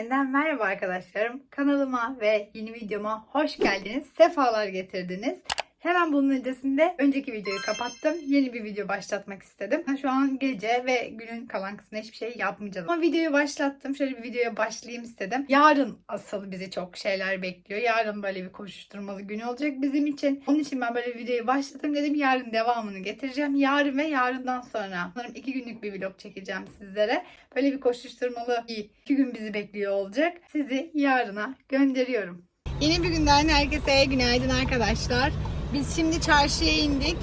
yeniden merhaba arkadaşlarım. Kanalıma ve yeni videoma hoş geldiniz. Sefalar getirdiniz. Hemen bunun öncesinde önceki videoyu kapattım. Yeni bir video başlatmak istedim. Şu an gece ve günün kalan kısmında hiçbir şey yapmayacağız. Ama videoyu başlattım. Şöyle bir videoya başlayayım istedim. Yarın asıl bizi çok şeyler bekliyor. Yarın böyle bir koşuşturmalı gün olacak bizim için. Onun için ben böyle videoyu başlattım dedim. Yarın devamını getireceğim. Yarın ve yarından sonra. Sanırım iki günlük bir vlog çekeceğim sizlere. Böyle bir koşuşturmalı iki gün bizi bekliyor olacak. Sizi yarına gönderiyorum. Yeni bir günden herkese günaydın arkadaşlar. Biz şimdi çarşıya indik.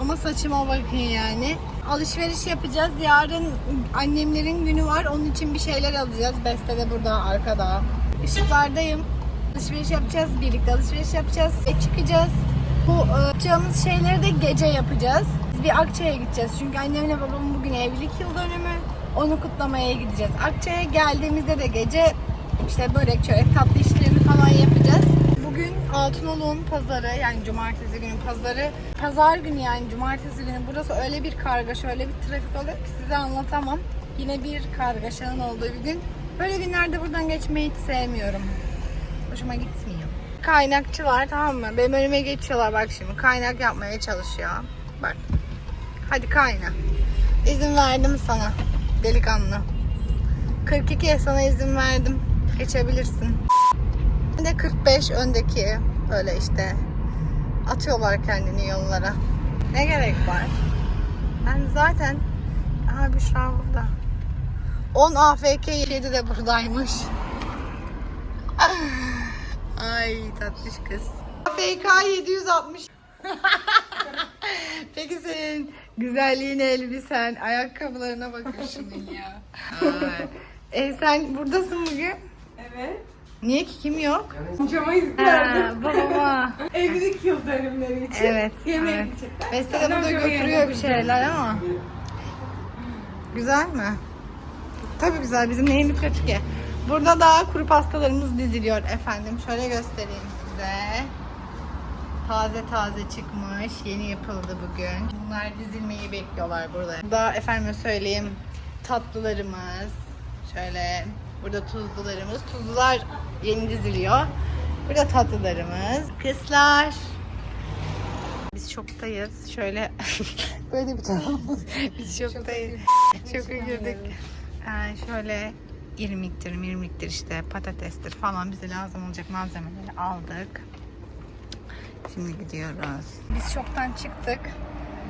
Ama saçıma bakın yani. Alışveriş yapacağız. Yarın annemlerin günü var. Onun için bir şeyler alacağız. Beste de burada arkada. Işıklardayım. Alışveriş yapacağız. Birlikte alışveriş yapacağız. E çıkacağız. Bu e, yapacağımız şeyleri de gece yapacağız. Biz bir Akçay'a gideceğiz. Çünkü annemle babamın bugün evlilik yıl dönümü. Onu kutlamaya gideceğiz. Akçay'a geldiğimizde de gece işte börek, çörek, tatlı işlerini falan yapacağız. Bugün Altınoluk'un pazarı yani cumartesi günü pazarı. Pazar günü yani cumartesi günü burası öyle bir kargaşa, öyle bir trafik oluyor ki size anlatamam. Yine bir kargaşanın olduğu bir gün. Böyle günlerde buradan geçmeyi hiç sevmiyorum. Hoşuma gitmiyor. Kaynakçı var tamam mı? Benim önüme geçiyorlar bak şimdi. Kaynak yapmaya çalışıyor. Bak. Hadi kayna. İzin verdim sana. Delikanlı. 42'ye sana izin verdim. Geçebilirsin. De 45 öndeki öyle işte atıyorlar kendini yollara. Ne gerek var? Ben zaten Aha Büşra burada. 10 AFK 7 de buradaymış. Ay tatlış kız. AFK 760. Peki senin güzelliğin elbisen, ayakkabılarına bakın şunun ya. Ay. E sen buradasın bugün. Evet. Niye ki kim yok? Cama izin verdim. babama. Evlilik yıl dönümleri için. Evet. Yemeğe evet. gidecekler. Beste de burada götürüyor bir şeyler ama. Güzel mi? Tabii güzel. Bizim neyimiz kötü ki? Burada da kuru pastalarımız diziliyor efendim. Şöyle göstereyim size. Taze taze çıkmış. Yeni yapıldı bugün. Bunlar dizilmeyi bekliyorlar burada. Burada efendim söyleyeyim tatlılarımız. Şöyle burada tuzlularımız. Tuzlular yeni diziliyor. Burada tatlılarımız. Kızlar. Biz şoktayız. Şöyle böyle bir tarafımız. Biz şoktayız. Şoka girdik. Ee, şöyle irmiktir, mirmiktir işte patatestir falan bize lazım olacak malzemeleri aldık. Şimdi gidiyoruz. Biz şoktan çıktık.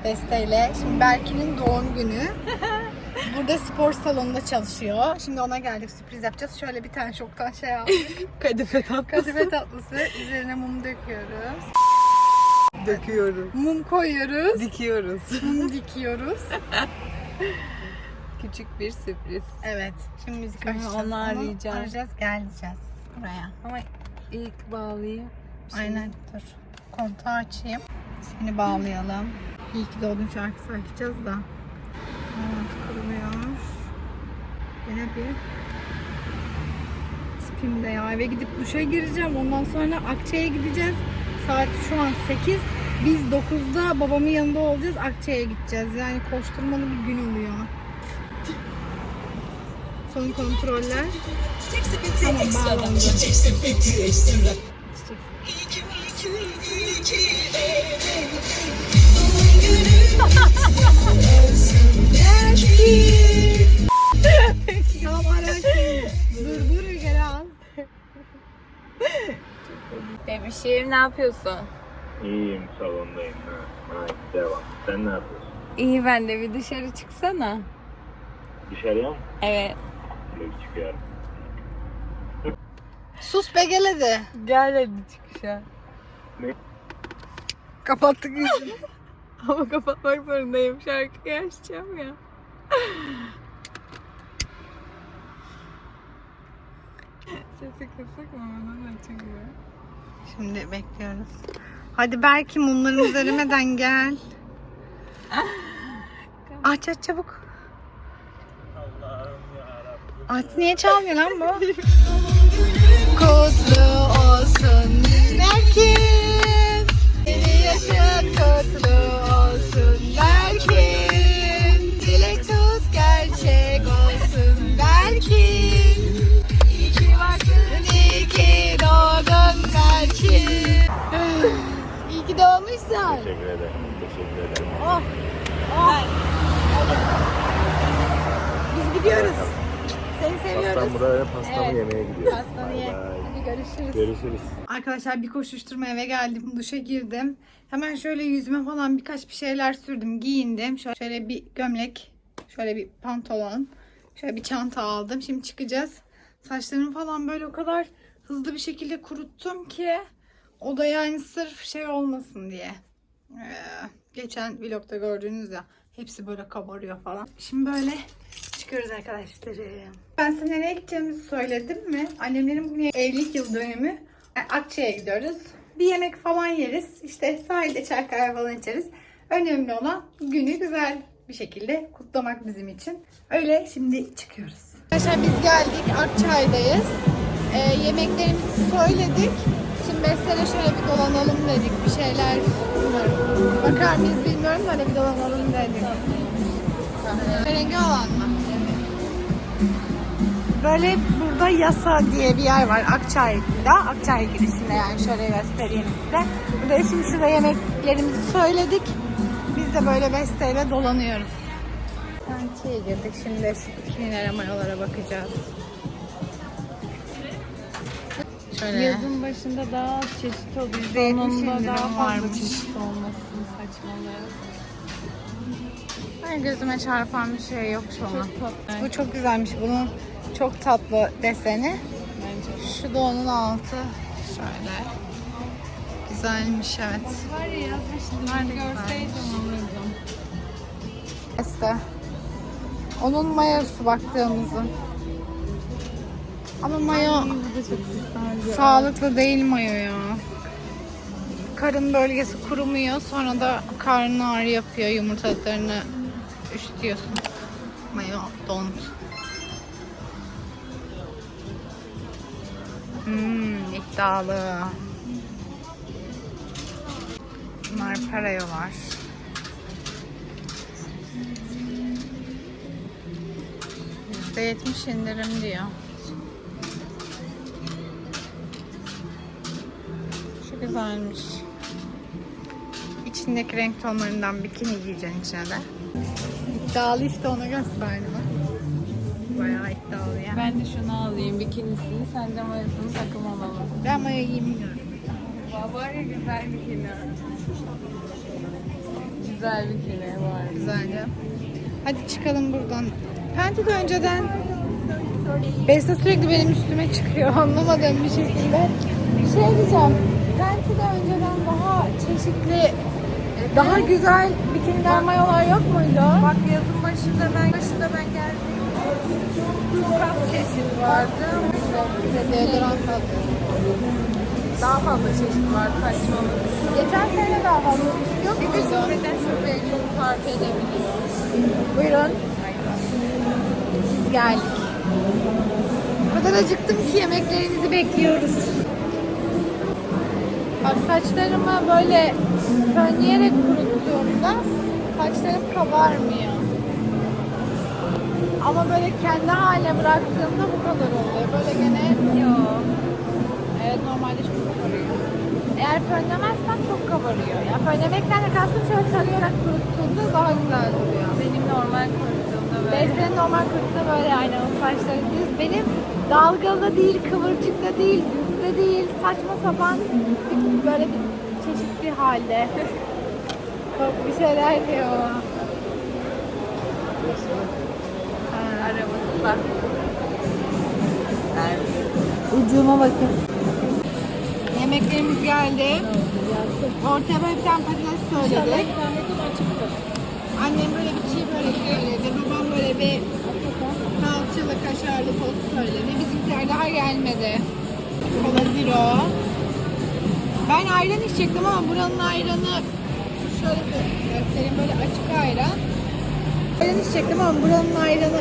Beste'yle. Şimdi Berkin'in doğum günü. Burada spor salonunda çalışıyor. Şimdi ona geldik sürpriz yapacağız. Şöyle bir tane şoktan şey aldık. Kadife tatlısı. Kadife tatlısı. Üzerine mum döküyoruz. Döküyorum. Mum koyuyoruz. Dikiyoruz. Mum dikiyoruz. Küçük bir sürpriz. Evet. Şimdi müzik Şimdi açacağız. onu arayacağız. Arayacağız, geleceğiz buraya. Ama ilk bağlayayım. Aynen dur. Kontağı açayım. Seni bağlayalım. İyi ki doğdun şarkısı açacağız da. Evet. Yine bir tipimde ya. Eve gidip duşa gireceğim. Ondan sonra Akçay'a gideceğiz. Saat şu an 8. Biz 9'da babamın yanında olacağız. Akçay'a gideceğiz. Yani koşturmalı bir gün oluyor. Son kontroller. Tamam bağlandı. Tamam ara şimdi. Dur dur geri al. Bebişim ne yapıyorsun? İyiyim salondayım. Ha. Haydi devam. Sen ne yapıyorsun? İyi ben de bir dışarı çıksana. Dışarıya mı? Evet. Yok çıkıyorum. Sus be gel hadi. Gel hadi çıkışa. Kapattık yüzünü. Ama kapatmak zorundayım. Şarkıyı açacağım ya. Sesi kısık mı? Açılıyor. Şimdi bekliyoruz. Hadi belki mumlarımız erimeden gel. Aç aç çabuk. Allah'ım yarabbim. Aç niye çalmıyor lan bu? Kutlu olsun görüşürüz. Arkadaşlar bir koşuşturma eve geldim. Duşa girdim. Hemen şöyle yüzüme falan birkaç bir şeyler sürdüm. Giyindim. Şöyle bir gömlek. Şöyle bir pantolon. Şöyle bir çanta aldım. Şimdi çıkacağız. Saçlarımı falan böyle o kadar hızlı bir şekilde kuruttum ki o da yani sırf şey olmasın diye. Ee, geçen vlogda gördüğünüz ya hepsi böyle kabarıyor falan. Şimdi böyle çıkıyoruz arkadaşlarım. Ben size nereye gideceğimizi söyledim mi? Annemlerin bugün evlilik yıl dönümü. Yani Akça'ya gidiyoruz. Bir yemek falan yeriz. İşte sahilde çay kahve falan içeriz. Önemli olan günü güzel bir şekilde kutlamak bizim için. Öyle şimdi çıkıyoruz. Arkadaşlar biz geldik Akçay'dayız. Ee, yemeklerimizi söyledik. Şimdi mesela şöyle bir dolanalım dedik. Bir şeyler bilmiyorum. bakar mıyız bilmiyorum da öyle bir dolanalım dedik. Rengi olan mı? Böyle burada Yasa diye bir yer var Akçay'da. Akçay girişinde yani şöyle göstereyim size. Burada şimdi şurada yemeklerimizi söyledik. Biz de böyle besteyle dolanıyoruz. Kantiye girdik. Şimdi şu bikinilere, mayolara bakacağız. Şöyle. Yazın başında daha az çeşit oluyor. Sonunda daha fazla varmış. çeşit olmasını saçmalıyor. Ay, gözüme çarpan bir şey yok şu an. Bu çok güzelmiş. Bunun çok tatlı deseni. Bence. Şu da onun altı. Şöyle. Güzelmiş evet. Var ya yazmıştım. Nerede Görseydim alırdım. Este. Onun mayosu baktığımızın. Ama mayo sağlıklı değil mayo ya. Karın bölgesi kurumuyor. Sonra da karnın ağrı yapıyor. Yumurtalıklarını üşütüyorsun. Mayo don't. Hmm, iddialı. Bunlar parayolar. %70 indirim diyor. Şu güzelmiş. İçindeki renk tonlarından bikini giyeceksin içine de. İddialı işte onu gösterdim. Bayağı iddialı yani. Ben de şunu alayım bikinisini, sen de mayasını takım alalım. Ben mayo giymiyorum. Var ya güzel bikini. Güzel bikini var. Güzelce. Hadi çıkalım buradan. Penti de önceden Beste sürekli benim üstüme çıkıyor anlamadığım bir şekilde. Şey diyeceğim. Penti de önceden daha çeşitli, daha güzel bikiniler mayolar yok muydu? Bak yazın başında vardı. Deodorant tatlı. Daha fazla çeşit var saçmalık. Geçen sene daha fazla yok Bir de muydu? şubeden şubeye çok fark edebiliyor. Buyurun. Biz geldik. O kadar acıktım ki yemeklerinizi bekliyoruz. Bak saçlarımı böyle fönleyerek kuruttuğumda saçlarım kabarmıyor. Ama böyle kendi haline bıraktığımda bu kadar oluyor. Böyle gene Yok. evet normalde çok kabarıyor. Eğer fönlemezsen çok kabarıyor. Ya fönlemekten de kastım şöyle tarayarak kuruttuğumda daha güzel duruyor. Benim normal kuruttuğumda böyle. Beslenin normal kurutma böyle aynı o saçları düz. Benim dalgalı da değil, kıvırcık da değil, düz de değil, saçma sapan böyle bir çeşit bir halde. Bak bir şeyler diyor. Ha, Arabası bak. Ucuma bakın. Yemeklerimiz geldi. Ortaya böyle bir tane patates söyledik. Annem böyle bir çiğ börek söyledi. Babam böyle bir salçalı kaşarlı tost söyledi. Bizimkiler daha gelmedi. Kola zero. Ben ayran içecektim ama buranın ayranı şöyle göstereyim böyle açık ayran. Ayran içecektim ama buranın ayranı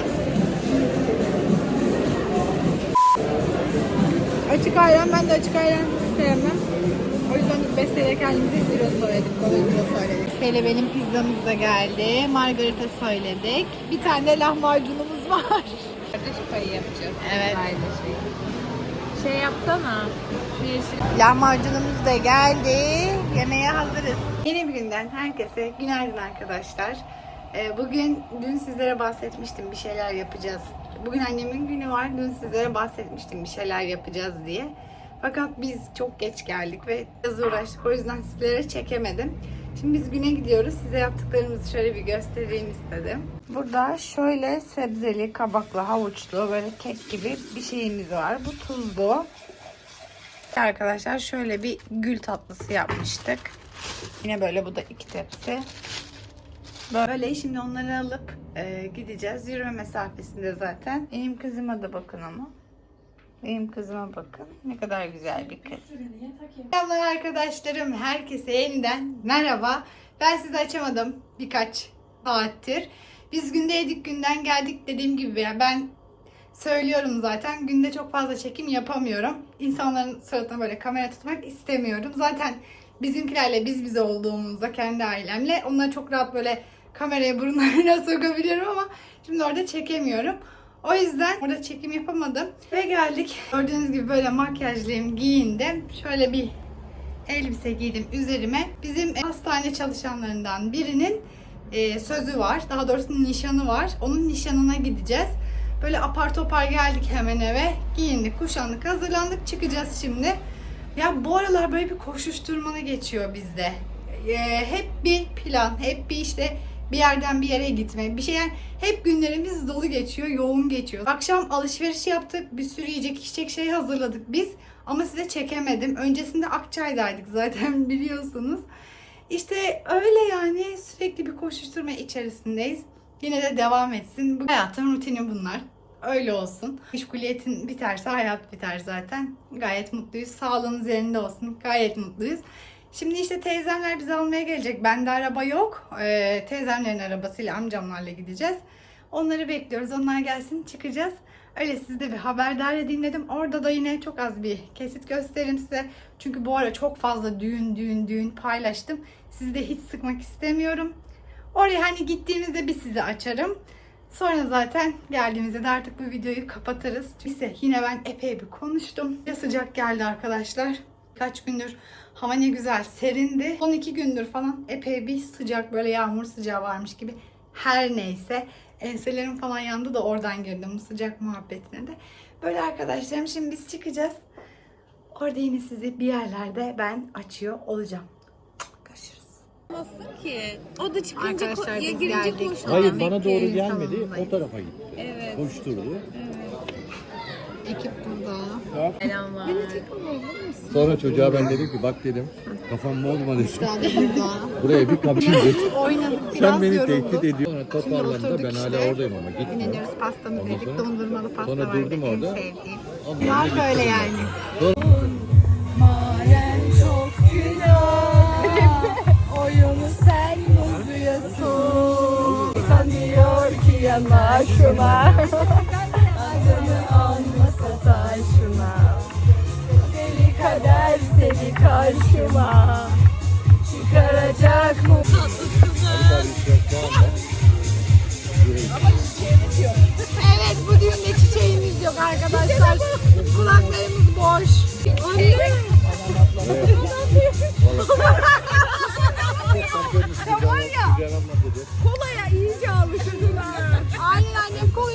Açık ayran, ben de açık ayran sevmem. O yüzden biz Beste'yle kendimize zero söyledik, kola zero söyledik. Beste'yle benim pizzamız da geldi. Margarita söyledik. Bir tane de lahmacunumuz var. Kardeş payı yapacağız. Evet. Aynı şey. Şey yapsana. Şu yeşil. Lahmacunumuz da geldi. Yemeğe hazırız. Yeni bir günden herkese günaydın arkadaşlar. Ee, Bugün dün sizlere bahsetmiştim bir şeyler yapacağız. Bugün annemin günü var. Dün sizlere bahsetmiştim bir şeyler yapacağız diye. Fakat biz çok geç geldik ve biraz uğraştık. O yüzden sizlere çekemedim. Şimdi biz güne gidiyoruz. Size yaptıklarımızı şöyle bir göstereyim istedim. Burada şöyle sebzeli, kabaklı, havuçlu, böyle kek gibi bir şeyimiz var. Bu tuzlu. Arkadaşlar şöyle bir gül tatlısı yapmıştık. Yine böyle bu da iki tepsi. Böyle şimdi onları alıp e, gideceğiz. Yürüme mesafesinde zaten. Benim kızıma da bakın ama. Benim kızıma bakın. Ne kadar güzel bir kız. Merhaba arkadaşlarım. Herkese yeniden merhaba. Ben sizi açamadım birkaç saattir. Biz gündeydik günden geldik dediğim gibi ya ben söylüyorum zaten. Günde çok fazla çekim yapamıyorum. İnsanların suratına böyle kamera tutmak istemiyorum. Zaten bizimkilerle biz bize olduğumuzda kendi ailemle onları çok rahat böyle kameraya burunlarına sokabiliyorum ama şimdi orada çekemiyorum. O yüzden orada çekim yapamadım. Ve geldik. Gördüğünüz gibi böyle makyajlıyım, giyindim. Şöyle bir elbise giydim üzerime. Bizim hastane çalışanlarından birinin e, sözü var. Daha doğrusu nişanı var. Onun nişanına gideceğiz. Böyle apar topar geldik hemen eve. Giyindik, kuşandık, hazırlandık. Çıkacağız şimdi. Ya bu aralar böyle bir koşuşturmana geçiyor bizde. E, hep bir plan, hep bir işte bir yerden bir yere gitme, bir şey yani hep günlerimiz dolu geçiyor, yoğun geçiyor. Akşam alışveriş yaptık, bir sürü yiyecek içecek şey hazırladık biz. Ama size çekemedim. Öncesinde Akçay'daydık zaten biliyorsunuz. İşte öyle yani sürekli bir koşuşturma içerisindeyiz. Yine de devam etsin. Bu hayatın rutini bunlar. Öyle olsun. Meşguliyetin biterse hayat biter zaten. Gayet mutluyuz. Sağlığımız yerinde olsun. Gayet mutluyuz. Şimdi işte teyzemler bizi almaya gelecek. Bende araba yok. Ee, teyzemlerin arabasıyla amcamlarla gideceğiz. Onları bekliyoruz. Onlar gelsin çıkacağız. Öyle sizi de bir haberdar edeyim dedim. Orada da yine çok az bir kesit göstereyim size. Çünkü bu ara çok fazla düğün düğün düğün paylaştım. Sizi de hiç sıkmak istemiyorum. Oraya hani gittiğimizde bir sizi açarım. Sonra zaten geldiğimizde de artık bu videoyu kapatırız. Neyse yine ben epey bir konuştum. Ya sıcak geldi arkadaşlar. Kaç gündür hava ne güzel serindi. Son iki gündür falan epey bir sıcak böyle yağmur sıcağı varmış gibi. Her neyse enselerim falan yandı da oradan girdim bu sıcak muhabbetine de. Böyle arkadaşlarım şimdi biz çıkacağız. Orada yine sizi bir yerlerde ben açıyor olacağım. Nasıl ki? O da çıkınca Arkadaşlar ko- ya biz girince geldik. koştu. Hayır Demek bana ki doğru gelmedi. salondayız. O tarafa gitti. Evet. Koşturdu. Ekip burada. Selamlar. Sonra çocuğa ben dedim ki bak dedim kafam bozma dedim. Burada. Buraya bir kapı çizdik. Oynadık biraz Sen beni yorulduk. tehdit ediyorsun. Sonra toparlandı oturduk ben hala işte. oradayım ama gitmiyor. Dinleniyoruz pastamızı yedik. sonra- Dondurmalı pasta sonra vardı durdum en orada. sevdiğim. Var böyle yani. Sonra- 干嘛是吗？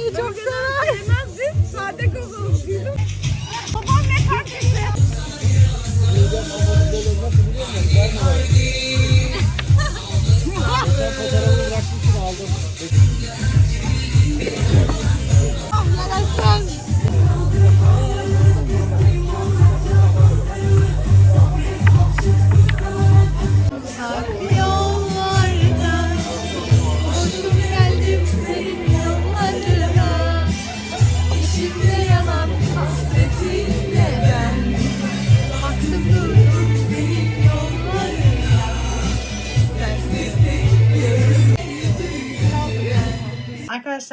Annem kolayı çok sever.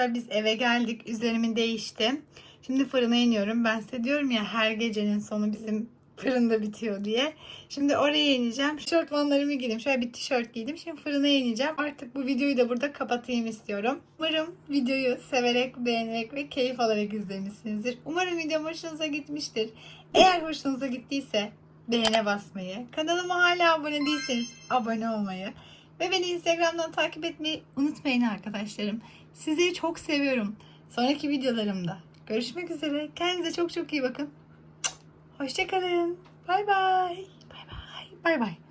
Arkadaşlar biz eve geldik. Üzerimi değiştim. Şimdi fırına iniyorum. Ben size diyorum ya her gecenin sonu bizim fırında bitiyor diye. Şimdi oraya ineceğim. Şortmanlarımı giydim. Şöyle bir tişört giydim. Şimdi fırına ineceğim. Artık bu videoyu da burada kapatayım istiyorum. Umarım videoyu severek, beğenerek ve keyif alarak izlemişsinizdir. Umarım videom hoşunuza gitmiştir. Eğer hoşunuza gittiyse beğene basmayı, kanalıma hala abone değilseniz abone olmayı ve beni Instagram'dan takip etmeyi unutmayın arkadaşlarım. Sizleri çok seviyorum. Sonraki videolarımda görüşmek üzere. Kendinize çok çok iyi bakın. Hoşçakalın. Bay bay. Bay bay. Bay bay.